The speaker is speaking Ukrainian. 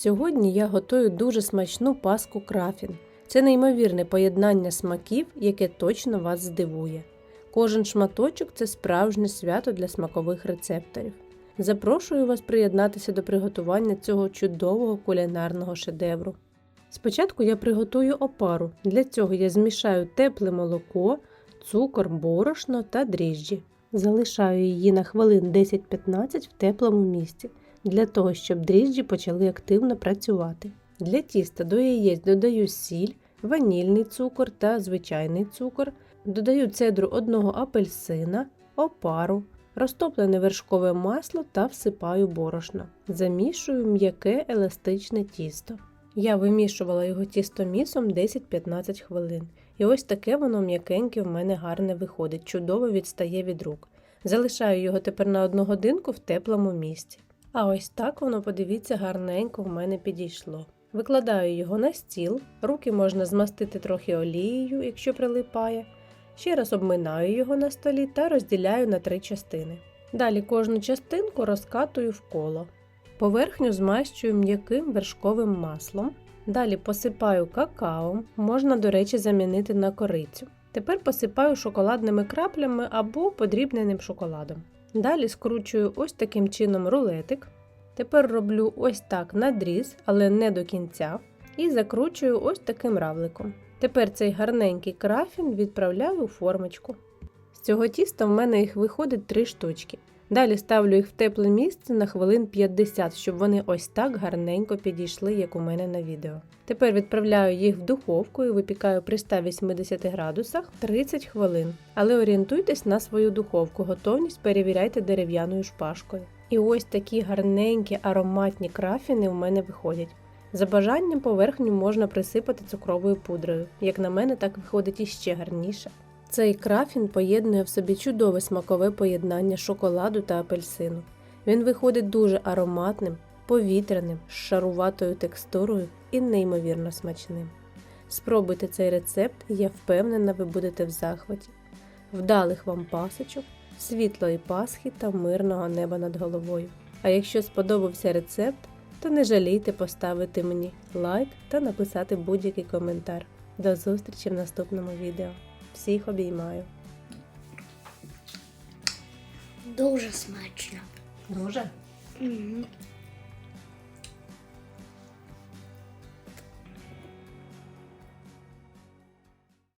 Сьогодні я готую дуже смачну паску крафін. Це неймовірне поєднання смаків, яке точно вас здивує. Кожен шматочок це справжнє свято для смакових рецепторів. Запрошую вас приєднатися до приготування цього чудового кулінарного шедевру. Спочатку я приготую опару. Для цього я змішаю тепле молоко, цукор, борошно та дріжджі. Залишаю її на хвилин 10-15 в теплому місці, для того, щоб дріжджі почали активно працювати. Для тіста до яєць додаю сіль, ванільний цукор та звичайний цукор, додаю цедру одного апельсина, опару, розтоплене вершкове масло та всипаю борошно. Замішую м'яке еластичне тісто. Я вимішувала його тістомісом 10-15 хвилин. І ось таке воно м'якеньке в мене гарне виходить, чудово відстає від рук. Залишаю його тепер на одну годинку в теплому місці. А ось так воно, подивіться, гарненько в мене підійшло. Викладаю його на стіл, руки можна змастити трохи олією, якщо прилипає. Ще раз обминаю його на столі та розділяю на три частини. Далі кожну частинку розкатую в коло. Поверхню змащую м'яким вершковим маслом. Далі посипаю какао, можна, до речі, замінити на корицю. Тепер посипаю шоколадними краплями або подрібненим шоколадом. Далі скручую ось таким чином рулетик. Тепер роблю ось так надріз, але не до кінця, і закручую ось таким равликом. Тепер цей гарненький крафін відправляю у формочку. З цього тіста в мене їх виходить 3 штучки. Далі ставлю їх в тепле місце на хвилин 50, щоб вони ось так гарненько підійшли, як у мене на відео. Тепер відправляю їх в духовку і випікаю при 180 градусах 30 хвилин. Але орієнтуйтесь на свою духовку, готовність перевіряйте дерев'яною шпажкою. І ось такі гарненькі ароматні крафіни в мене виходять. За бажанням поверхню можна присипати цукровою пудрою. Як на мене, так виходить іще гарніше. Цей крафін поєднує в собі чудове смакове поєднання шоколаду та апельсину. Він виходить дуже ароматним, повітряним, з шаруватою текстурою і неймовірно смачним. Спробуйте цей рецепт, і я впевнена, ви будете в захваті. Вдалих вам пасочок, світлої Пасхи та мирного неба над головою. А якщо сподобався рецепт, то не жалійте поставити мені лайк та написати будь-який коментар. До зустрічі в наступному відео. Всіх обіймаю. Дуже смачно. Дуже? Угу.